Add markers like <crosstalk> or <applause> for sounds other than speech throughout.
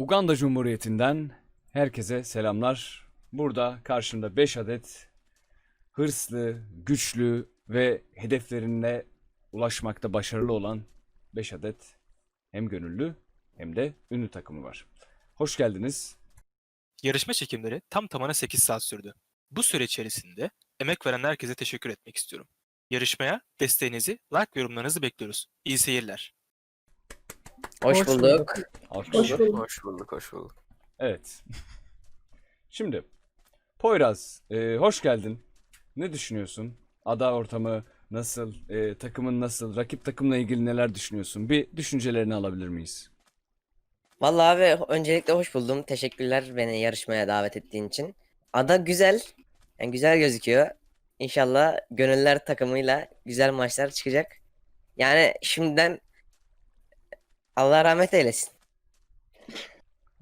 Uganda Cumhuriyeti'nden herkese selamlar. Burada karşımda 5 adet hırslı, güçlü ve hedeflerine ulaşmakta başarılı olan 5 adet hem gönüllü hem de ünlü takımı var. Hoş geldiniz. Yarışma çekimleri tam tamına 8 saat sürdü. Bu süre içerisinde emek veren herkese teşekkür etmek istiyorum. Yarışmaya desteğinizi, like yorumlarınızı bekliyoruz. İyi seyirler. Hoş, Hoş bulduk. Hoş bulduk, hoş bulduk. Evet. <laughs> Şimdi Poyraz, e, hoş geldin. Ne düşünüyorsun? Ada ortamı nasıl? E, takımın nasıl? Rakip takımla ilgili neler düşünüyorsun? Bir düşüncelerini alabilir miyiz? Vallahi abi öncelikle hoş buldum. Teşekkürler beni yarışmaya davet ettiğin için. Ada güzel. Yani güzel gözüküyor. İnşallah gönüller takımıyla güzel maçlar çıkacak. Yani şimdiden Allah rahmet eylesin.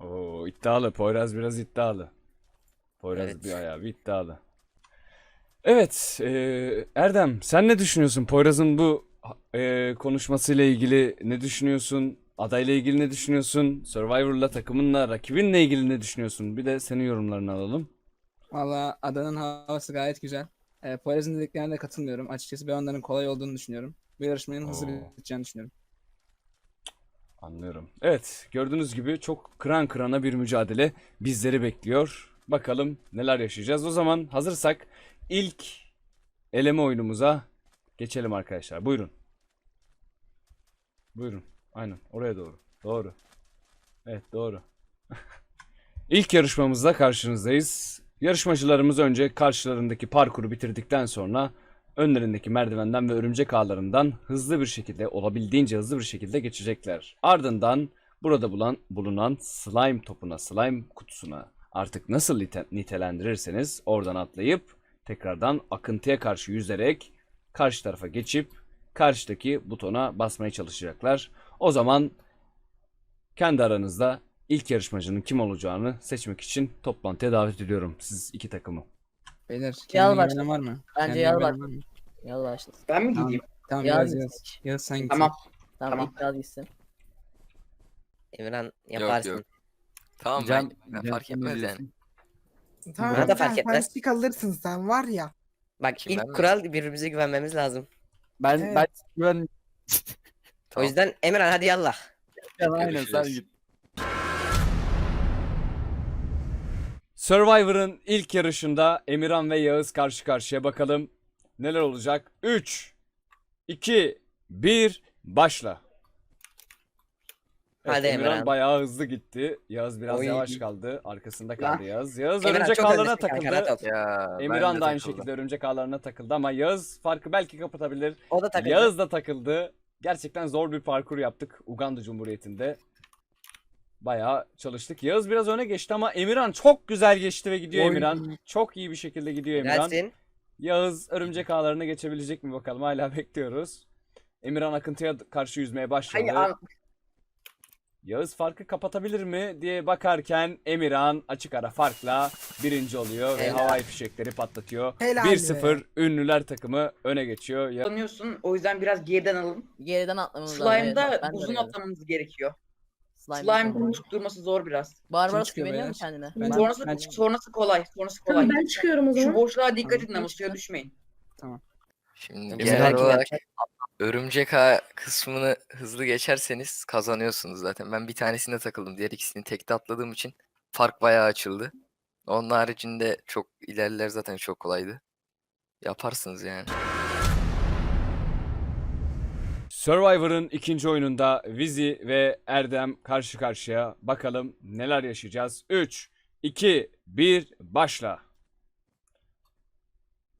Oo iddialı. Poyraz biraz iddialı. Poyraz Evet. bir ayağı bir iddialı. Evet, e, Erdem sen ne düşünüyorsun? Poyraz'ın bu e, konuşmasıyla ilgili ne düşünüyorsun? Adayla ilgili ne düşünüyorsun? Survivor'la, takımınla, rakibinle ilgili ne düşünüyorsun? Bir de senin yorumlarını alalım. Valla adanın havası gayet güzel. E, Poyraz'ın dediklerine de katılmıyorum. Açıkçası ben onların kolay olduğunu düşünüyorum. Bu yarışmanın hızlı Oo. biteceğini düşünüyorum. Anlıyorum. Evet, gördüğünüz gibi çok kıran kırana bir mücadele bizleri bekliyor. Bakalım neler yaşayacağız. O zaman hazırsak ilk eleme oyunumuza geçelim arkadaşlar. Buyurun. Buyurun. Aynen oraya doğru. Doğru. Evet doğru. <laughs> İlk yarışmamızda karşınızdayız. Yarışmacılarımız önce karşılarındaki parkuru bitirdikten sonra önlerindeki merdivenden ve örümcek ağlarından hızlı bir şekilde olabildiğince hızlı bir şekilde geçecekler. Ardından burada bulan, bulunan slime topuna, slime kutusuna artık nasıl nite- nitelendirirseniz oradan atlayıp tekrardan akıntıya karşı yüzerek karşı tarafa geçip karşıdaki butona basmaya çalışacaklar. O zaman kendi aranızda ilk yarışmacının kim olacağını seçmek için toplantıya davet ediyorum siz iki takımı. Beyler Yal kendine başla. güvenen var mı? Bence Kendine yal güvenen başla. var mı? Yallah başlasın. Ben mi Tamam. gideyim? Tamam Yal Yağız gitsin. Yağız. Yağız sen git. Tamam. Tamam, Tamam. yal gitsin. Emirhan yaparsın. yok. Tamam Can- ben, ben Can fark sen ne etmez yani. diyorsun? Tamam da sen fark etmez. fantastik alırsın sen var ya. Bak Kim, ben ilk mi? kural birbirimize güvenmemiz lazım. Ben Evet. ben ben O yüzden Emirhan hadi yallah. aynen sen Görüşürüz. git. Survivor'ın ilk yarışında Emirhan ve Yağız karşı karşıya bakalım neler olacak. 3 2 1 başla. Evet, Hadi Emirhan Emirhan. bayağı hızlı gitti. Yağız biraz Oy. yağış kaldı. Arkasında kaldı Yağız. Yağız Emirhan örümcek çok ağlarına öndesin kanka takıldı. rahat ol. Ya ben Emirhan de da aynı takıldım. şekilde örümcek ağlarına takıldı ama Yağız farkı belki kapatabilir. O da takıldı. Yağız da takıldı. Gerçekten zor bir parkur yaptık Uganda Cumhuriyeti'nde. Bayağı çalıştık. Yağız biraz öne geçti ama Emirhan çok güzel geçti ve gidiyor Oy. Emirhan. Çok iyi bir şekilde gidiyor Emirhan. Gelsin. Yağız örümcek ağlarına geçebilecek mi bakalım hala <laughs> bekliyoruz. Emirhan akıntıya karşı yüzmeye başladı. Hayır Yağız farkı kapatabilir mi diye bakarken Emirhan açık ara farkla birinci oluyor ve Helal. havai fişekleri patlatıyor. Helal 1-0 ünlüler takımı öne geçiyor. Ya- kullanıyorsun. O yüzden biraz geriden alın. Geriden atlamamız lazım. Slime'da Evet, ben de uzun atlamamız gerekiyor. Slime. Slime'ın tutturması zor biraz. Barbaros çıkıyor güveniyor mu beyler? kendine? Ben- sonrası, ben- sonrası kolay. Sonrası kolay. ben çıkıyorum o Şu boşluğa dikkat Tamam. edin ama suya düşmeyin. Şimdi Emirhan genel kim olarak örümcek ağ kısmını hızlı geçerseniz kazanıyorsunuz zaten. Ben bir tanesine takıldım. Diğer ikisini tekte atladığım için fark bayağı açıldı. Onun haricinde çok ilerler zaten çok kolaydı. Yaparsınız yani. Survivor'ın ikinci oyununda Vizi ve Erdem karşı karşıya. Bakalım neler yaşayacağız. 3, 2, 1 başla.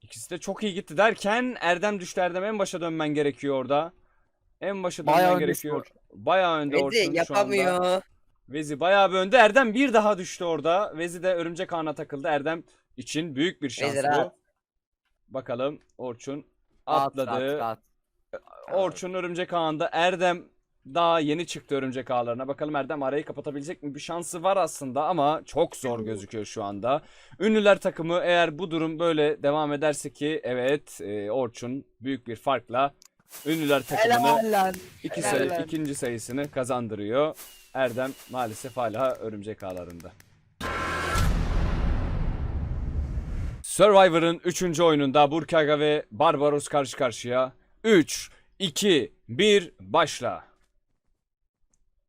İkisi de çok iyi gitti derken Erdem düştü. Erdem en başa dönmen gerekiyor orada. En başa dönmen Bayağı önde gerekiyor. Bayağı önde Orçun Vezi şu anda. yapamıyor. Vezi bayağı bir önde. Erdem bir daha düştü orada. Vezi de örümcek ağına takıldı. Erdem için büyük bir şans Vezi bu. rahat. Bakalım Orçun At, atladı. at, at. Orçun örümcek ağında. Erdem daha yeni çıktı örümcek ağlarına. Bakalım Erdem arayı kapatabilecek mi? Bir şansı var aslında ama çok zor gözüküyor şu anda. Ünlüler takımı eğer bu durum böyle devam ederse ki evet e, Orçun büyük bir farkla Ünlüler takımını iki sayı, ikinci sayısını kazandırıyor. Erdem maalesef hala örümcek ağlarında. Survivor'ın 3. oyununda Burkaga ve Barbaros karşı karşıya. 3, 2, 1 başla.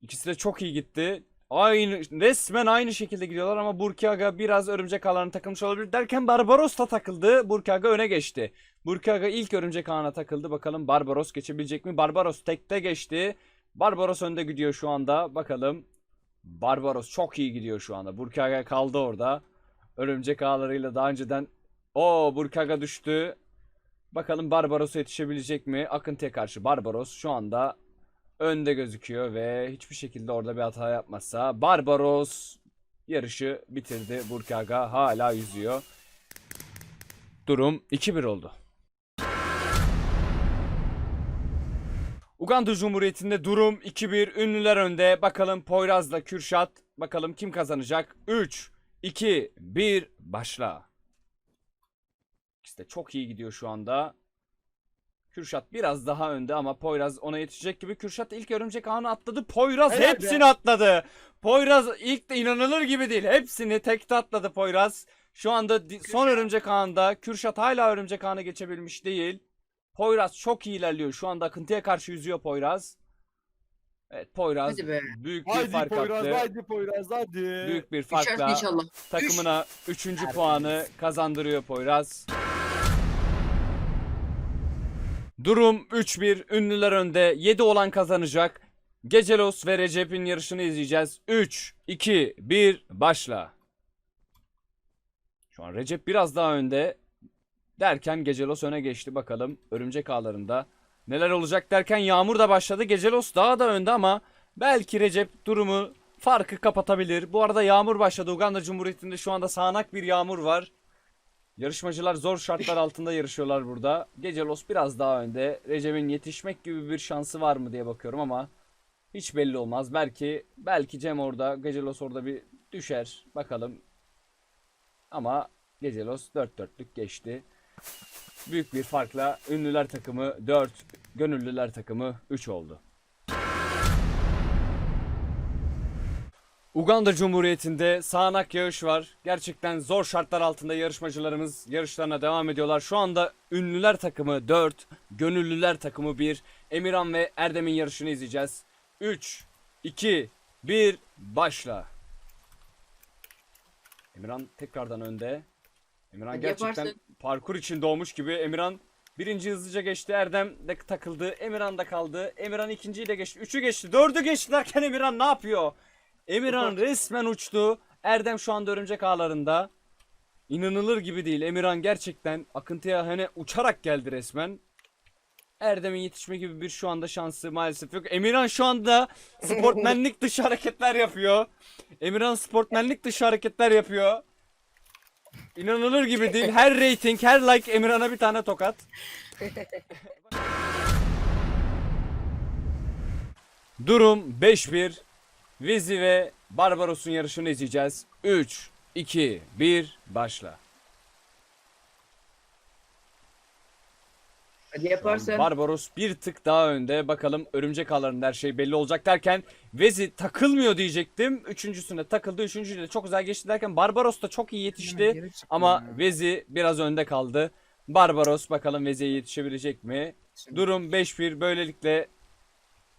İkisi de çok iyi gitti. Aynı resmen aynı şekilde gidiyorlar ama Burkaga biraz örümcek ağlarına takılmış olabilir derken Barbaros da takıldı. Burkaga öne geçti. Burkaga ilk örümcek ağına takıldı. Bakalım Barbaros geçebilecek mi? Barbaros tekte geçti. Barbaros önde gidiyor şu anda. Bakalım. Barbaros çok iyi gidiyor şu anda. Burkaga kaldı orada. Örümcek ağlarıyla daha önceden o Burkaga düştü. Bakalım Barbaros'a yetişebilecek mi? Akıntıya karşı Barbaros şu anda önde gözüküyor ve hiçbir şekilde orada bir hata yapmazsa Barbaros yarışı bitirdi. Burkaga hala yüzüyor. Durum 2-1 oldu. Uganda Cumhuriyeti'nde durum 2-1 ünlüler önde. Bakalım Poyraz'la Kürşat. Bakalım kim kazanacak? 3, 2, 1 başla. İkisi de çok iyi gidiyor şu anda. Kürşat biraz daha önde ama Poyraz ona yetişecek gibi. Kürşat ilk örümcek ağını atladı. Poyraz Helal be. hepsini atladı. Poyraz ilk de inanılır gibi değil. Hepsini tekte atladı Poyraz. Şu anda son örümcek ağında Kürşat hala örümcek ağına geçebilmiş değil. Poyraz çok iyi ilerliyor. Şu anda akıntıya karşı yüzüyor Poyraz. Evet Poyraz Hadi be. büyük bir Haydi fark Poyraz, attı. haydi Poyraz, hadi. Büyük bir farkla takımına 3. puanı kazandırıyor Poyraz. Durum 3-1. Ünlüler önde. 7 olan kazanacak. Gecelos ve Recep'in yarışını izleyeceğiz. 3, 2, 1 başla. Şu an Recep biraz daha önde. Derken Gecelos öne geçti bakalım. Örümcek ağlarında. Neler olacak derken Yağmur da başladı. Gecelos daha da önde ama belki Recep durumu farkı kapatabilir. Bu arada yağmur başladı. Uganda Cumhuriyeti'nde şu anda sağanak bir yağmur var. Yarışmacılar zor şartlar altında yarışıyorlar burada. Gecelos biraz daha önde. Recep'in yetişmek gibi bir şansı var mı diye bakıyorum ama hiç belli olmaz. Belki belki Cem orada, Gecelos orada bir düşer. Bakalım. Ama Gecelos 4 dörtlük geçti. Büyük bir farkla ünlüler takımı 4, gönüllüler takımı 3 oldu. Uganda Cumhuriyeti'nde sağanak yağış var. Gerçekten zor şartlar altında yarışmacılarımız yarışlarına devam ediyorlar. Şu anda ünlüler takımı 4, gönüllüler takımı 1. Emirhan ve Erdem'in yarışını izleyeceğiz. 3, 2, 1, başla. Emirhan tekrardan önde. Emirhan gerçekten yaparsın. parkur için doğmuş gibi. Emirhan birinci hızlıca geçti. Erdem de takıldı. Emirhan da kaldı. Emirhan ikinciyi de geçti. Üçü geçti. Dördü geçti derken Emirhan ne yapıyor? Emirhan resmen uçtu. Erdem şu anda örümcek ağlarında. İnanılır gibi değil. Emirhan gerçekten akıntıya hani uçarak geldi resmen. Erdem'in yetişme gibi bir şu anda şansı maalesef yok. Emirhan şu anda sportmenlik <laughs> dışı hareketler yapıyor. Emirhan sportmenlik dışı hareketler yapıyor. İnanılır gibi değil. Her rating, her like Emirhan'a bir tane tokat. <laughs> Durum 5-1. Vizi ve Barbaros'un yarışını izleyeceğiz. 3, 2, 1, başla. Hadi yaparsın. Barbaros bir tık daha önde. Bakalım örümcek ağlarında her şey belli olacak derken Vezi takılmıyor diyecektim. Üçüncüsüne takıldı. Üçüncüyle de çok güzel geçti derken Barbaros da çok iyi yetişti. Ama ya. Vezi biraz önde kaldı. Barbaros bakalım Vezi'ye yetişebilecek mi? Şimdi- Durum 5-1. Böylelikle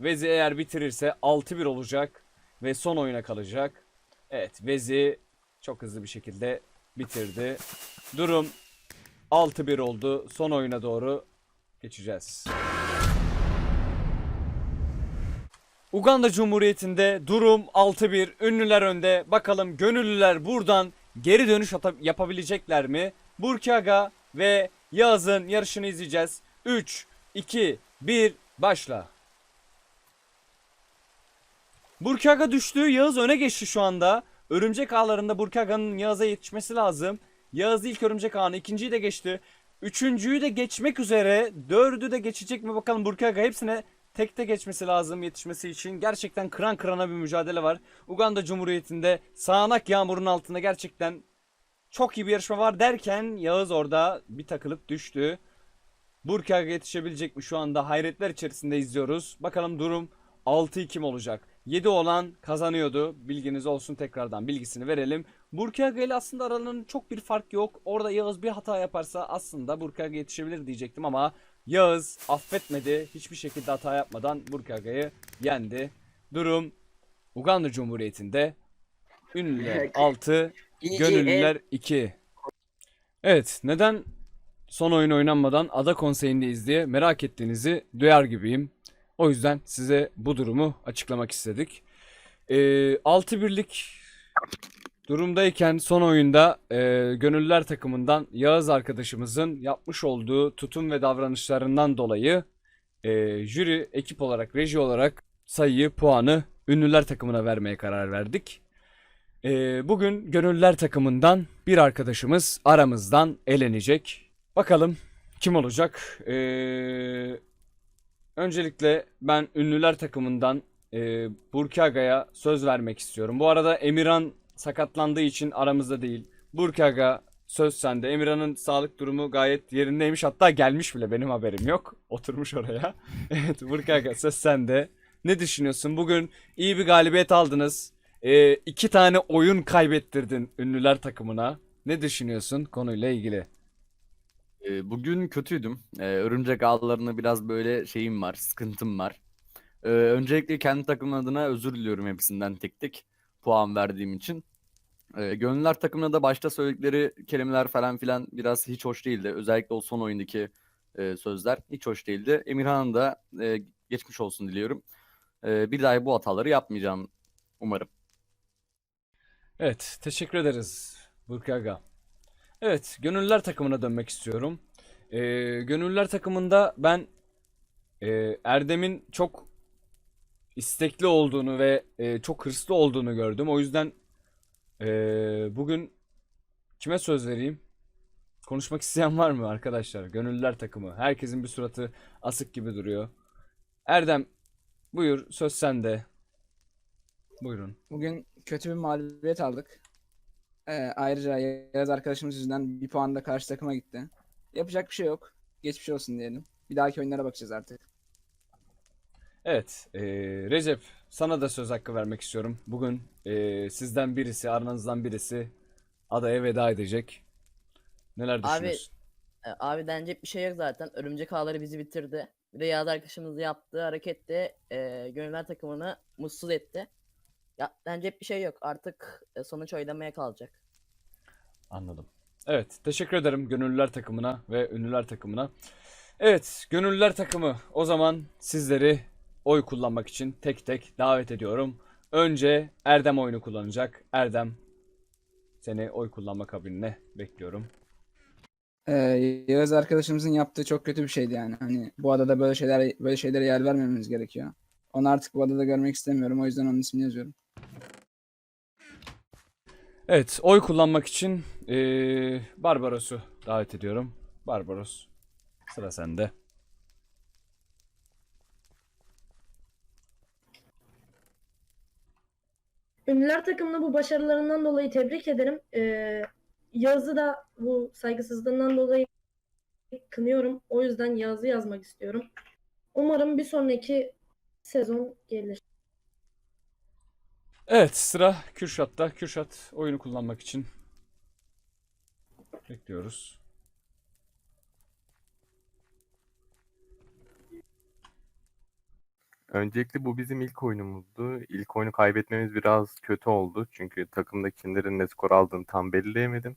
Vezi eğer bitirirse 6-1 olacak ve son oyuna kalacak. Evet Vezi çok hızlı bir şekilde bitirdi. Durum 6-1 oldu. Son oyuna doğru geçeceğiz. Uganda Cumhuriyeti'nde durum 6-1. Ünlüler önde. Bakalım gönüllüler buradan geri dönüş yapabilecekler mi? Burkaga ve Yağız'ın yarışını izleyeceğiz. 3, 2, 1, başla. Burkaga düştü. Yağız öne geçti şu anda. Örümcek ağlarında Burkaga'nın Yağız'a yetişmesi lazım. Yağız ilk örümcek ağını ikinciyi de geçti. Üçüncüyü de geçmek üzere. Dördü de geçecek mi bakalım Burkaga hepsine tekte geçmesi lazım yetişmesi için. Gerçekten kıran kırana bir mücadele var. Uganda Cumhuriyeti'nde sağanak yağmurun altında gerçekten çok iyi bir yarışma var derken Yağız orada bir takılıp düştü. Burkaga yetişebilecek mi şu anda hayretler içerisinde izliyoruz. Bakalım durum 6-2 mi olacak? 7 olan kazanıyordu. Bilginiz olsun tekrardan bilgisini verelim. Burkaga ile aslında aralarında çok bir fark yok. Orada Yağız bir hata yaparsa aslında Burkaga yetişebilir diyecektim ama Yağız affetmedi. Hiçbir şekilde hata yapmadan Burkaga'yı yendi. Durum Uganda Cumhuriyeti'nde Ünlüler <laughs> 6, Gönüllüler 2. Evet, neden son oyun oynanmadan ada konseyindeyiz diye merak ettiğinizi duyar gibiyim. O yüzden size bu durumu açıklamak istedik. Ee, 6 birlik durumdayken son oyunda e, Gönüllüler takımından Yağız arkadaşımızın yapmış olduğu tutum ve davranışlarından dolayı e, jüri ekip olarak, reji olarak sayıyı, puanı Ünlüler takımına vermeye karar verdik. Ee, bugün Gönüllüler takımından bir arkadaşımız aramızdan elenecek. Bakalım kim olacak? Ee, öncelikle ben Ünlüler takımından e, Burkaga'ya söz vermek istiyorum. Bu arada Emirhan sakatlandığı için aramızda değil. Burkaga söz sende. Emirhan'ın sağlık durumu gayet yerindeymiş. Hatta gelmiş bile benim haberim yok. <laughs> Oturmuş oraya. <laughs> evet Burkaga söz sende. Ne düşünüyorsun? Bugün iyi bir galibiyet aldınız. Ee, iki tane oyun kaybettirdin ünlüler takımına. Ne düşünüyorsun konuyla ilgili? Bugün kötüydüm. Örümcek ağlarına biraz böyle şeyim var, sıkıntım var. Öncelikle kendi takımım adına özür diliyorum hepsinden tek tek puan verdiğim için. Ee, Gönüller takımına da başta söyledikleri kelimeler falan filan biraz hiç hoş değildi. Özellikle o son oyundaki sözler hiç hoş değildi. Emirhan'ın da geçmiş olsun diliyorum. Bir daha bu hataları yapmayacağım umarım. Evet, teşekkür ederiz Burkaga. Evet, Gönüllüler takımına dönmek istiyorum. Ee, Gönüllüler takımında ben e, Erdem'in çok istekli olduğunu ve e, çok hırslı olduğunu gördüm. O yüzden e, bugün kime söz vereyim? Konuşmak isteyen var mı arkadaşlar? Gönüllüler takımı. Herkesin bir suratı asık gibi duruyor. Erdem, buyur söz sende. Buyurun. Bugün kötü bir mağlubiyet aldık. Ee, ayrıca Yağız arkadaşımız yüzünden bir puan da karşı takıma gitti. Yapacak bir şey yok. Geçmiş olsun diyelim. Bir dahaki oyunlara bakacağız artık. Evet, eee, Recep sana da söz hakkı vermek istiyorum. Bugün eee, sizden birisi, aranızdan birisi adaya veda edecek. Neler Abi- düşünüyorsun? E, Abi denecek bir şey yok zaten. Örümcek ağları bizi bitirdi. Bir de Yağız arkadaşımız yaptığı hareket de e, gönüller takımını mutsuz etti. Ya denecek bir şey yok. Artık e, sonuç oylamaya kalacak. Anladım. Evet, teşekkür ederim Gönüllüler takımına ve Ünlüler takımına. Evet, Gönüllüler takımı o zaman sizleri oy kullanmak için tek tek davet ediyorum. Önce Erdem oyunu kullanacak. Erdem, seni oy kullanma kabinine bekliyorum. Ee, Yağız arkadaşımızın yaptığı çok kötü bir şeydi yani. Hani bu adada böyle şeyler böyle şeylere yer vermememiz gerekiyor. Onu artık bu adada görmek istemiyorum. O yüzden onun ismini yazıyorum. Evet, oy kullanmak için eee Barbaros'u davet ediyorum. Barbaros, sıra sende. Ünlüler takımını bu başarılarından dolayı tebrik ederim. Ee, Yağız'ı da bu saygısızlığından dolayı kınıyorum. O yüzden Yağız'ı yazmak istiyorum. Umarım bir sonraki sezon gelir. Evet, sıra Kürşat'ta. Kürşat oyunu kullanmak için bekliyoruz. Öncelikle bu bizim ilk oyunumuzdu. İlk oyunu kaybetmemiz biraz kötü oldu. Çünkü takımdakilerin ne skor aldığını tam belirleyemedim.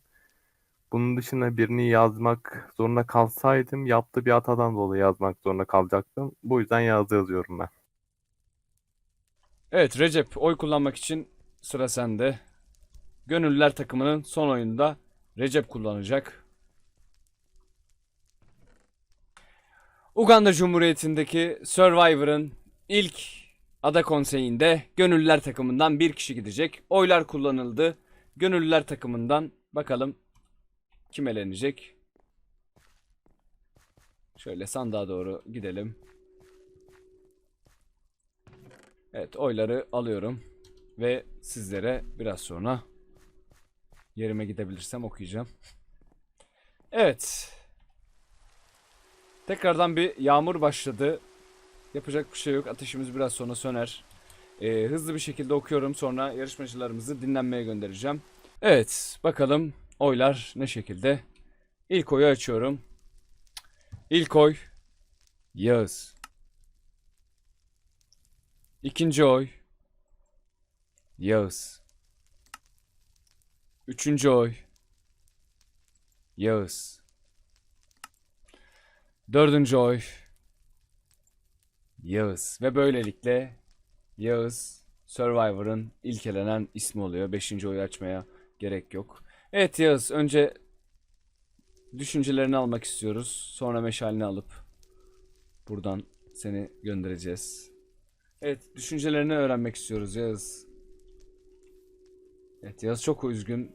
Bunun dışında birini yazmak zorunda kalsaydım yaptığı bir hatadan dolayı yazmak zorunda kalacaktım. Bu yüzden yazı yazıyorum ben. Evet, Recep oy kullanmak için sıra sende. Gönüllüler takımının son oyunda Recep kullanacak. Uganda Cumhuriyeti'ndeki Survivor'ın ilk ada konseyinde Gönüllüler takımından bir kişi gidecek. Oylar kullanıldı. Gönüllüler takımından bakalım kim elenecek? Şöyle sandığa doğru gidelim. Evet oyları alıyorum ve sizlere biraz sonra yerime gidebilirsem okuyacağım. Evet. Tekrardan bir yağmur başladı. Yapacak bir şey yok. Ateşimiz biraz sonra söner. Ee, hızlı bir şekilde okuyorum sonra yarışmacılarımızı dinlenmeye göndereceğim. Evet bakalım oylar ne şekilde. İlk oyu açıyorum. İlk oy Yağız. İkinci oy Yağız. Üçüncü oy Yağız. Dördüncü oy Yağız. Ve böylelikle Yağız Survivor'ın ilk elenen ismi oluyor. Beşinci oyu açmaya gerek yok. Evet Yağız önce düşüncelerini almak istiyoruz. Sonra meşalini alıp buradan seni göndereceğiz. Evet düşüncelerini öğrenmek istiyoruz Yağız. Evet Yağız çok üzgün.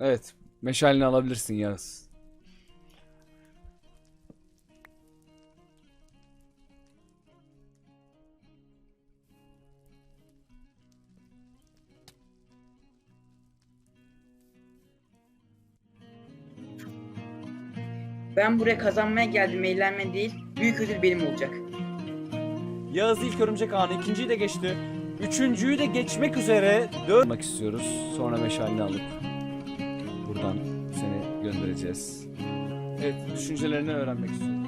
Evet meşalini alabilirsin Yağız. Ben buraya kazanmaya geldim, eğlenme değil. Büyük ödül benim olacak. Yağız ilk örümcek ağını ikinciyi de geçti. Üçüncüyü de geçmek üzere dönmek istiyoruz. Sonra meşalini alıp buradan seni göndereceğiz. Evet düşüncelerini öğrenmek istiyoruz.